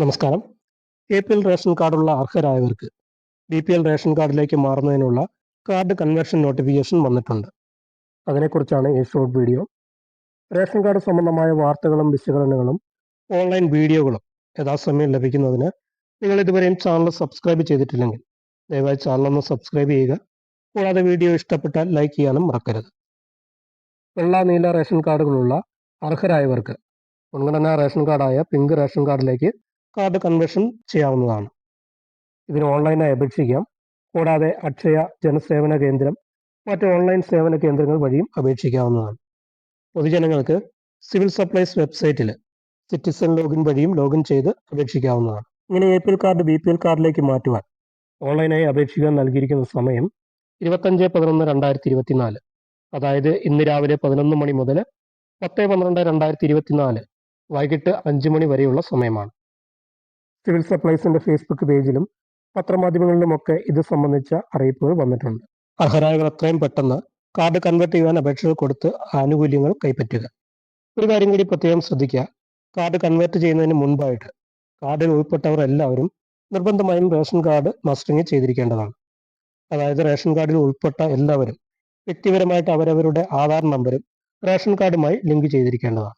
നമസ്കാരം. A P L ration കാർഡുള്ള അർഹരായവർക്ക് ബി പി എൽ റേഷൻ കാർഡിലേക്ക് മാറുന്നതിനുള്ള കാർഡ് കൺവേർഷൻ നോട്ടിഫിക്കേഷൻ വന്നിട്ടുണ്ട്. അതിനെക്കുറിച്ചാണ് ഈ ഷോർട്ട് വീഡിയോ. റേഷൻ കാർഡ് സംബന്ധമായ വാർത്തകളും വിശകലനങ്ങളും ഓൺലൈൻ വീഡിയോകളും യഥാസമയം ലഭിക്കുന്നതിന് നിങ്ങൾ ഇതുവരെയും ചാനൽ സബ്സ്ക്രൈബ് ചെയ്തിട്ടില്ലെങ്കിൽ ദയവായി ചാനലൊന്ന് സബ്സ്ക്രൈബ് ചെയ്യുക. കൂടാതെ വീഡിയോ ഇഷ്ടപ്പെട്ടാൽ ലൈക്ക് ചെയ്യാനും മറക്കരുത്. വെള്ള നീല റേഷൻ കാർഡുകളുള്ള അർഹരായവർക്ക് മുൻഗണനാ റേഷൻ കാർഡായ പിങ്ക് റേഷൻ കാർഡിലേക്ക് കാർഡ് കൺവേർഷൻ ചെയ്യാവുന്നതാണ്. ഇതിന് ഓൺലൈനായി അപേക്ഷിക്കാം. കൂടാതെ അക്ഷയ ജനസേവന കേന്ദ്രം മറ്റ് ഓൺലൈൻ സേവന കേന്ദ്രങ്ങൾ വഴിയും അപേക്ഷിക്കാവുന്നതാണ്. പൊതുജനങ്ങൾക്ക് സിവിൽ സപ്ലൈസ് വെബ്സൈറ്റിൽ സിറ്റിസൺ ലോഗിൻ വഴിയും ലോഗിൻ ചെയ്ത് അപേക്ഷിക്കാവുന്നതാണ്. ഇങ്ങനെ A P L card B P L കാർഡിലേക്ക് മാറ്റുവാൻ ഓൺലൈനായി അപേക്ഷിക്കാൻ നൽകിയിരിക്കുന്ന സമയം ഇരുപത്തഞ്ച് പതിനൊന്ന് രണ്ടായിരത്തി ഇരുപത്തിനാല് അതായത് ഇന്ന് രാവിലെ പതിനൊന്ന് മണി മുതൽ പത്ത് പന്ത്രണ്ട് രണ്ടായിരത്തി ഇരുപത്തിനാല് വൈകിട്ട് അഞ്ച് മണി വരെയുള്ള സമയമാണ്. സിവിൽ സപ്ലൈസിന്റെ ഫേസ്ബുക്ക് പേജിലും പത്രമാധ്യമങ്ങളിലുമൊക്കെ ഇത് സംബന്ധിച്ച അറിയിപ്പുകൾ വന്നിട്ടുണ്ട്. അർഹരായവർ എത്രയും പെട്ടെന്ന് കാർഡ് കൺവേർട്ട് ചെയ്യാൻ അപേക്ഷകൾ കൊടുത്ത് ആനുകൂല്യങ്ങൾ കൈപ്പറ്റുക. ഒരു കാര്യം കൂടി പ്രത്യേകം ശ്രദ്ധിക്കുക. കാർഡ് കൺവേർട്ട് ചെയ്യുന്നതിന് മുൻപായിട്ട് കാർഡിൽ ഉൾപ്പെട്ടവർ എല്ലാവരും നിർബന്ധമായും റേഷൻ കാർഡ് മസ്റ്ററിങ് ചെയ്തിരിക്കേണ്ടതാണ്. അതായത് റേഷൻ കാർഡിൽ ഉൾപ്പെട്ട എല്ലാവരും വ്യക്തിപരമായിട്ട് അവരവരുടെ ആധാർ നമ്പരും റേഷൻ കാർഡുമായി ലിങ്ക് ചെയ്തിരിക്കേണ്ടതാണ്.